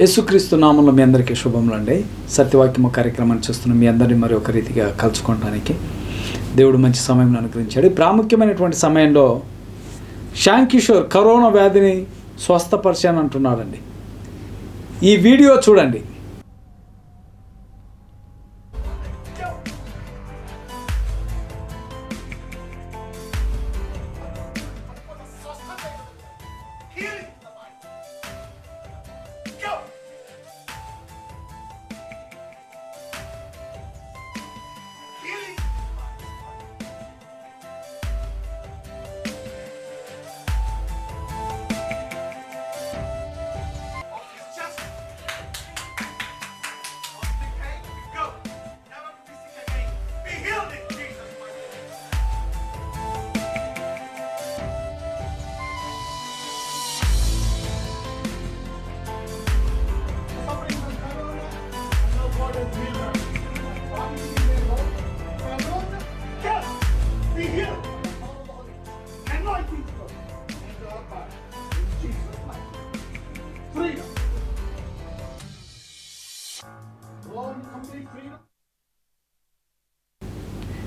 యేసుక్రీస్తు నామంలో మీ అందరికీ శుభములండి సత్యవాక్యము కార్యక్రమాన్ని చూస్తున్న మీ అందరినీ మరి ఒక రీతిగా కలుసుకోవడానికి దేవుడు మంచి సమయం అనుగ్రహించాడు. ప్రాముఖ్యమైనటువంటి సమయంలో శ్యామ్ కిషోర్ కరోనా వ్యాధిని స్వస్థపరిచాను అంటున్నాడండి ఈ వీడియో చూడండి.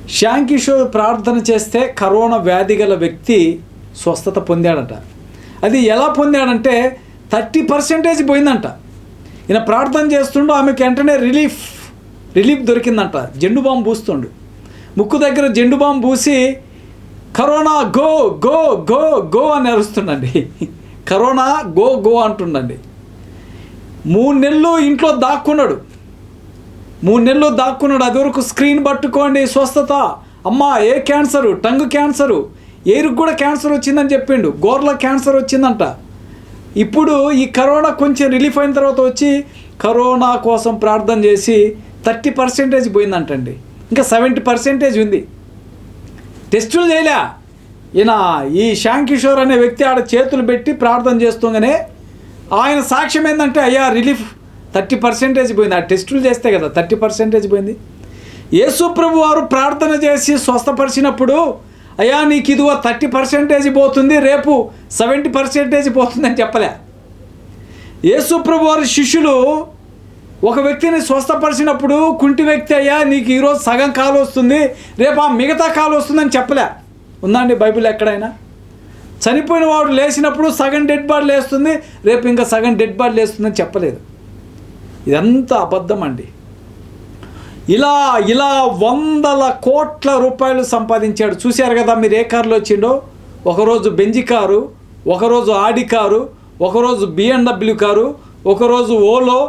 శ్యామ్ కిషోర్ ప్రార్థన చేస్తే కరోనా వ్యాధి గల వ్యక్తి స్వస్థత పొందాడట. అది ఎలా పొందాడంటే థర్టీ పర్సెంటేజ్ పోయిందంట. ఈయన ప్రార్థన చేస్తుండో ఆమెకు వెంటనే రిలీఫ్ రిలీఫ్ దొరికిందంట. జెండు బాంబు పూస్తుండు. ముక్కు దగ్గర జెండు బాంబు పూసి corona go go go go అని అరుస్తుండండి. కరోనా గో గో అంటుండండి. మూడు నెలలు ఇంట్లో దాక్కున్నాడు. మూడు నెలలు దాక్కున్నాడు. అది వరకు స్క్రీన్ పట్టుకోండి స్వస్థత. అమ్మా ఏ క్యాన్సరు? Tongue cancer. ఏరుకు కూడా క్యాన్సర్ వచ్చిందని చెప్పిండు. గోర్ల క్యాన్సర్ వచ్చిందంట. ఇప్పుడు ఈ కరోనా కొంచెం రిలీఫ్ అయిన తర్వాత వచ్చి కరోనా కోసం ప్రార్థన చేసి థర్టీ పర్సెంటేజ్ పోయిందంటండి. ఇంకా సెవెంటీ పర్సెంటేజ్ ఉంది. టెస్టులు చేయలే. ఈయన ఈ శ్యామ్ కిషోర్ అనే వ్యక్తి ఆడ చేతులు పెట్టి ప్రార్థన చేస్తుండగానే ఆయన సాక్ష్యం ఏంటంటే అయ్యా రిలీఫ్ థర్టీ పర్సెంటేజ్ పోయింది. ఆ టెస్టులు చేస్తే కదా థర్టీ పర్సెంటేజ్ పోయింది. యేసుప్రభు వారు ప్రార్థన చేసి స్వస్థపరిచినప్పుడు అయ్యా నీకు ఇదిగో థర్టీ పర్సెంటేజ్ పోతుంది రేపు సెవెంటీ పర్సెంటేజ్ పోతుందని చెప్పలే. యేసుప్రభు వారి శిష్యులు ఒక వ్యక్తిని స్వస్థపరిచినప్పుడు కుంటి వ్యక్తి అయ్యా నీకు ఈరోజు సగం కాలు వస్తుంది రేపు ఆ మిగతా కాలు వస్తుందని చెప్పలే. ఉందండి బైబిల్ ఎక్కడైనా? చనిపోయిన వాడు లేచినప్పుడు సగం డెడ్ బాడీ లేస్తుంది రేపు ఇంకా సగం డెడ్ బాడీ లేస్తుందని చెప్పలేదు. ఇదంతా అబద్ధం అండి. ఇలా ఇలా వందల కోట్ల రూపాయలు సంపాదించాడు. చూశారు కదా మీరు ఏ కారులో వచ్చిండో? ఒకరోజు బెంజి కారు ఒకరోజు ఆడి కారు ఒకరోజు బిఎండబ్ల్యూ కారు ఒకరోజు ఓలో.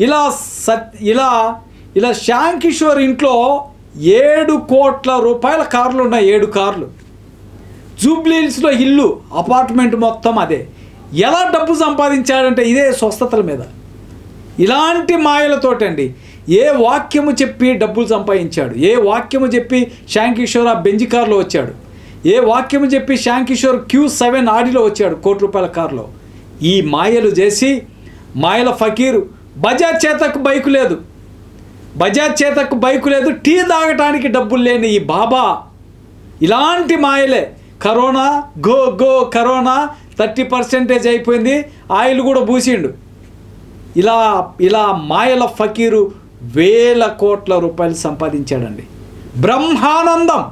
ఇలా సత్ ఇలా ఇలా శ్యామ్ కిషోర్ ఇంట్లో ఏడు కోట్ల రూపాయల కార్లు ఉన్నాయి ఏడు కార్లు. జూబ్లీహిల్స్లో ఇల్లు అపార్ట్మెంట్ మొత్తం అదే. ఎలా డబ్బు సంపాదించాడంటే ఇదే స్వస్థతల మీద. ఇలాంటి మాయలతోటండి. ఏ వాక్యము చెప్పి డబ్బులు సంపాదించాడు? ఏ వాక్యము చెప్పి శ్యామ్ కిషోర్ ఆ బెంజ్ కార్లో వచ్చాడు? ఏ వాక్యము చెప్పి శ్యామ్ కిషోర్ క్యూ సెవెన్ ఆడిలో వచ్చాడు కోటి రూపాయల కారులో? ఈ మాయలు చేసి మాయల ఫకీరు బజాజ్ చేతకు బైకు లేదు. బజాజ్ చేతకు బైకు లేదు టీ తాగటానికి డబ్బులు లేని ఈ బాబా. ఇలాంటి మాయలే. Corona go go corona thirty percentage అయిపోయింది. ఆయిల్ కూడా పూసిండు ఇలా ఇలా మాయల ఫకీరు వేల కోట్ల రూపాయలు సంపాదించాడండి. బ్రహ్మానందం!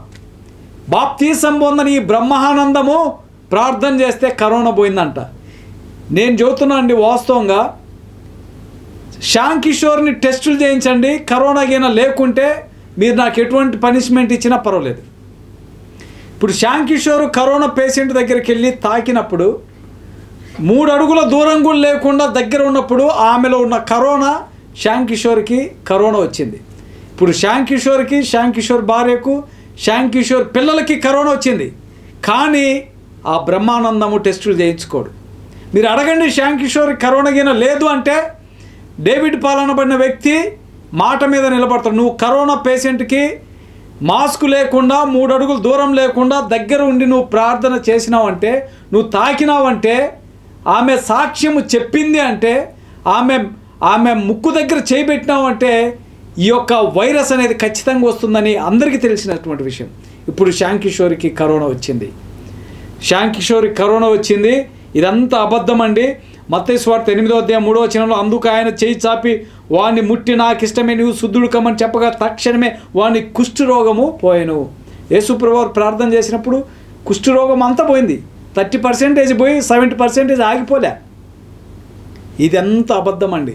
బాప్తీసం పొందని ఈ బ్రహ్మానందము ప్రార్థన చేస్తే కరోనా పోయిందంట. నేను చెబుతున్నా అండి వాస్తవంగా. శ్యామ్ కిషోర్ని టెస్టులు చేయించండి కరోనా గైనా లేకుంటే మీరు నాకు ఎటువంటి పనిష్మెంట్ ఇచ్చినా పర్వాలేదు. ఇప్పుడు శ్యామ్ కిషోర్ కరోనా పేషెంట్ దగ్గరికి వెళ్ళి తాకినప్పుడు మూడు అడుగుల దూరం కూడా లేకుండా దగ్గర ఉన్నప్పుడు ఆమెలో ఉన్న కరోనా శ్యామ్ కిషోర్కి కరోనా వచ్చింది. ఇప్పుడు శ్యామ్ కిషోర్కి శ్యామ్ కిషోర్ భార్యకు శ్యామ్ కిషోర్ పిల్లలకి కరోనా వచ్చింది. కానీ ఆ బ్రహ్మానందము టెస్టులు చేయించుకోడు. మీరు అడగండి శ్యామ్ కిషోర్ కరోనా గిన లేదు అంటే డేవిడ్ పాలనబడిన వ్యక్తి మాట మీద నిలబడతాడు. నువ్వు కరోనా పేషెంట్కి మాస్క్ లేకుండా మూడు అడుగులు దూరం లేకుండా దగ్గర ఉండి నువ్వు ప్రార్థన చేసినావంటే నువ్వు తాకినావంటే ఆమె సాక్ష్యము చెప్పింది అంటే ఆమె ఆమె ముక్కు దగ్గర చేయబెట్టినావంటే ఈ యొక్క వైరస్ అనేది ఖచ్చితంగా వస్తుందని అందరికీ తెలిసినటువంటి విషయం. ఇప్పుడు శ్యామ్ కిషోర్కి కరోనా వచ్చింది. శ్యామ్ కిషోర్కి కరోనా వచ్చింది. ఇదంతా అబద్ధం అండి. మత్తేశ్వార్త ఎనిమిదో అధ్యాయం మూడో వచనంలో అందుకు ఆయన చేయి చాపి వాణ్ణి ముట్టి నాకు ఇష్టమే నువ్వు శుద్ధుడు కమ్మని చెప్పగా తక్షణమే వాని కుష్ఠరోగము పోయాను. యేసుప్రభు ప్రార్థన చేసినప్పుడు కుష్ఠరోగం అంతా పోయింది. థర్టీ పర్సెంటేజ్ పోయి సెవెంటీ పర్సెంటేజ్ ఆగిపోలే. ఇది అబద్ధం అండి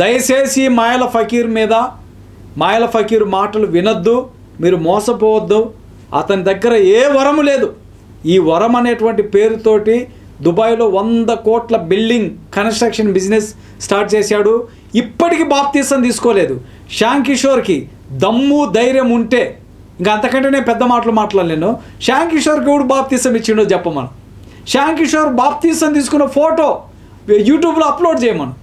దయచేసి మాయల ఫకీర్ మీద మాయల ఫకీర్ మాటలు వినొద్దు మీరు మోసపోవద్దు. అతని దగ్గర ఏ వరము లేదు. ఈ వరం అనేటువంటి పేరుతోటి దుబాయ్లో వంద కోట్ల బిల్డింగ్ కన్స్ట్రక్షన్ బిజినెస్ స్టార్ట్ చేశాడు. ఇప్పటికీ బాప్తీసం తీసుకోలేదు. శ్యామ్ కిషోర్కి దమ్ము ధైర్యం ఉంటే ఇంకా అంతకంటే నేను పెద్ద మాటలు మాట్లాడలేను. శ్యామ్ కిషోర్కి బాప్తీసం ఇచ్చిండో చెప్పమను. శ్యామ్ కిషోర్ బాప్తీసం తీసుకున్న ఫోటో యూట్యూబ్లో అప్లోడ్ చేయమను.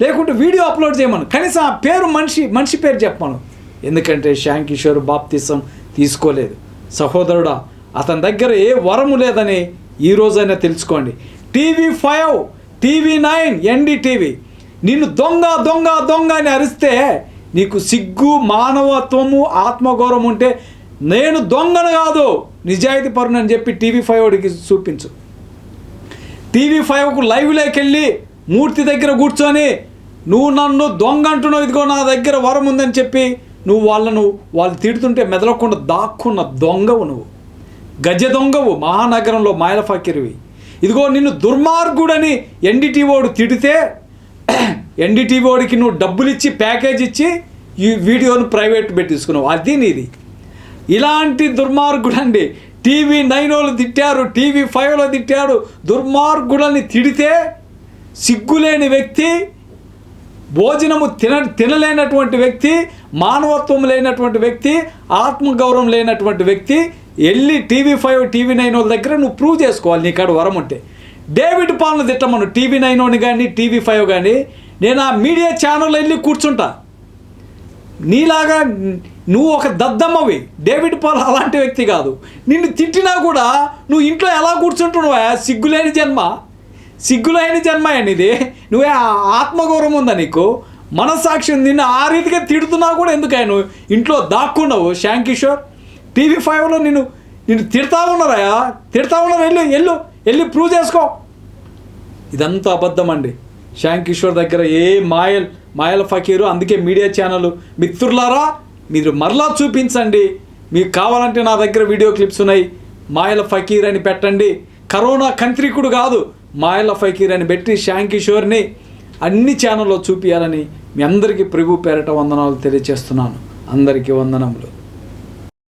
లేకుంటే వీడియో అప్లోడ్ చేయమను. కనీసం ఆ పేరు మనిషి మనిషి పేరు చెప్పమను. ఎందుకంటే శ్యామ్ కిషోర్ బాప్తీసం తీసుకోలేదు. సహోదరుడా అతని దగ్గర ఏ వరము లేదని ఈ రోజైనా తెలుసుకోండి. TV five TV nine NDTV నిన్ను దొంగ దొంగ దొంగ అని అరిస్తే నీకు సిగ్గు మానవత్వము ఆత్మగౌరవం ఉంటే నేను దొంగను కాదు నిజాయితీ పరుని అని చెప్పి టీవీ ఫైవ్ వాడికి చూపించు. టీవీ ఫైవ్కు లైవ్లోకి వెళ్ళి మూర్తి దగ్గర కూర్చొని నువ్వు నన్ను దొంగ అంటున్నావు ఇదిగో నా దగ్గర వరం ఉందని చెప్పి నువ్వు వాళ్ళను వాళ్ళు తిడుతుంటే మెదలకుండా దాక్కున్న దొంగవు నువ్వు. గజ దొంగవు మహానగరంలో మాయల ఫకీర్వి ఇదిగో నిన్ను దుర్మార్గుడని ఎన్డీటీవోడు తిడితే ఎన్డీటీవోడికి నువ్వు డబ్బులు ఇచ్చి ప్యాకేజ్ ఇచ్చి ఈ వీడియోను ప్రైవేట్ పెట్టించుకున్నావు అది నీది. ఇలాంటి దుర్మార్గుడు అండి టీవీ నైన్ వాళ్ళు తిట్టారు టీవీ ఫైవ్లో తిట్టాడు దుర్మార్గుడని తిడితే సిగ్గులేని వ్యక్తి భోజనము తిన తినలేనటువంటి వ్యక్తి మానవత్వం లేనటువంటి వ్యక్తి ఆత్మగౌరవం లేనటువంటి వ్యక్తి వెళ్ళి టీవీ ఫైవ్ టీవీ నైన్ వాళ్ళ దగ్గర నువ్వు ప్రూవ్ చేసుకోవాలి నీ కాడ వరం ఉంటే. డేవిడ్ పాలన తిట్టమను టీవీ నైన్ కానీ టీవీ ఫైవ్ కానీ నేను ఆ మీడియా ఛానల్ వెళ్ళి కూర్చుంటా. నీలాగా నువ్వు ఒక దద్దమ్మవి. డేవిడ్ పాల్ అలాంటి వ్యక్తి కాదు. నిన్ను తిట్టినా కూడా నువ్వు ఇంట్లో ఎలా కూర్చుంటున్నావా? సిగ్గులేని జన్మ. సిగ్గులేని జన్మ అనేది. నువ్వే ఆత్మగౌరవం ఉందా నీకు? మనస్సాక్షి నిన్ను ఆ రీతిగా తిడుతున్నా కూడా ఎందుకయ్యా నువ్వు ఇంట్లో దాక్కున్నావు శ్యామ్ కిషోర్. టీవీ ఫైవ్లో నిన్ను నిన్ను తిడతా ఉన్నారా? తిడతా ఉన్నారు? వెళ్ళు వెళ్ళు వెళ్ళి ప్రూవ్ చేసుకో. ఇదంతా అబద్ధం అండి. శ్యామ్ కిషోర్ దగ్గర ఏ మాయల్ మాయల ఫకీరు అందుకే మీడియా ఛానల్ మిత్రులారా మీరు మరలా చూపించండి. మీకు కావాలంటే నా దగ్గర వీడియో క్లిప్స్ ఉన్నాయి. మాయల ఫకీర్ అని పెట్టండి. కరోనా కంత్రికుడు కాదు. మాయల ఫకీర్ అని పెట్టి శ్యామ్ కిషోర్ని అన్ని ఛానల్లో చూపించాలని మీ అందరికీ ప్రభు పేరట వందనాలు తెలియజేస్తున్నాను. అందరికీ వందనములు.